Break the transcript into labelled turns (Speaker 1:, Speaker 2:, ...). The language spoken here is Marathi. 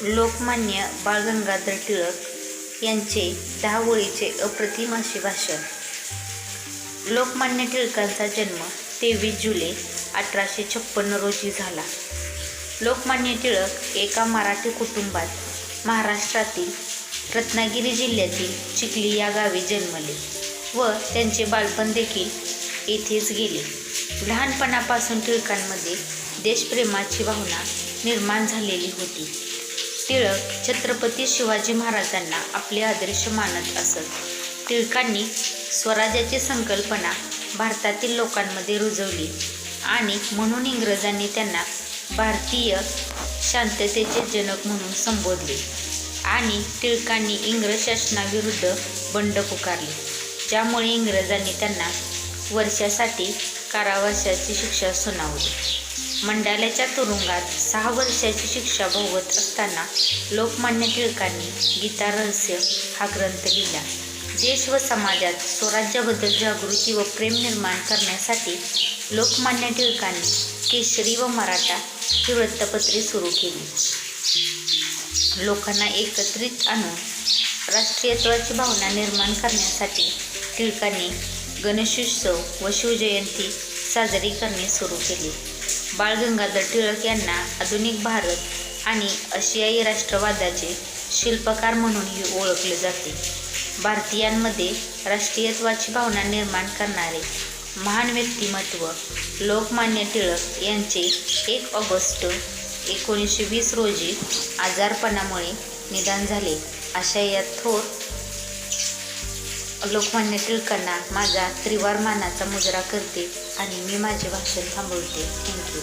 Speaker 1: लोकमान्य बाळ गंगाधर टिळक यांचे दहा ओळीचे अप्रतिम असे भाषण. लोकमान्य टिळकांचा जन्म तेवीस जुलै अठराशे छप्पन्न रोजी झाला. लोकमान्य टिळक एका मराठी कुटुंबात महाराष्ट्रातील रत्नागिरी जिल्ह्यातील चिखली या गावी जन्मले व त्यांचे बालपण देखील येथेच गेले. लहानपणापासून टिळकांमध्ये देशप्रेमाची भावना निर्माण झालेली होती. टिळक छत्रपती शिवाजी महाराजांना आपले आदर्श मानत असत. टिळकांनी स्वराज्याची संकल्पना भारतातील लोकांमध्ये रुजवली आणि म्हणून इंग्रजांनी त्यांना भारतीय शांततेचे जनक म्हणून संबोधले आणि टिळकांनी इंग्रज शासनाविरुद्ध बंड पुकारले. ज्यामुळे इंग्रजांनी त्यांना वर्षासाठी कारावासाची शिक्षा सुनावली. मंडाल्याच्या तुरुंगात सहा वर्षाची शिक्षा भोगत असताना लोकमान्य टिळकांनी गीता रहस्य हा ग्रंथ लिहिला. देश व समाजात स्वराज्याबद्दल जागृती व प्रेम निर्माण करण्यासाठी लोकमान्य टिळकांनी केसरी व मराठा ही वृत्तपत्रे सुरू केली. लोकांना एकत्रित आणून राष्ट्रीयत्वाची भावना निर्माण करण्यासाठी टिळकांनी गणेशोत्सव व शिवजयंती साजरी करणे सुरू केली. बाळ गंगाधर टिळक यांना आधुनिक भारत आणि आशियाई राष्ट्रवादाचे शिल्पकार म्हणूनही ओळखले जाते. भारतीयांमध्ये राष्ट्रीयत्वाची भावना निर्माण करणारे महान व्यक्तिमत्व लोकमान्य टिळक यांचे एक ऑगस्ट एकोणीसशे वीस रोजी आजारपणामुळे निदान झाले. अशा या थोर लोकमान्य टिळकांना माझा त्रिवार मानाचा मुजरा करते आणि मी माझे भाषण थांबवते. थँक्यू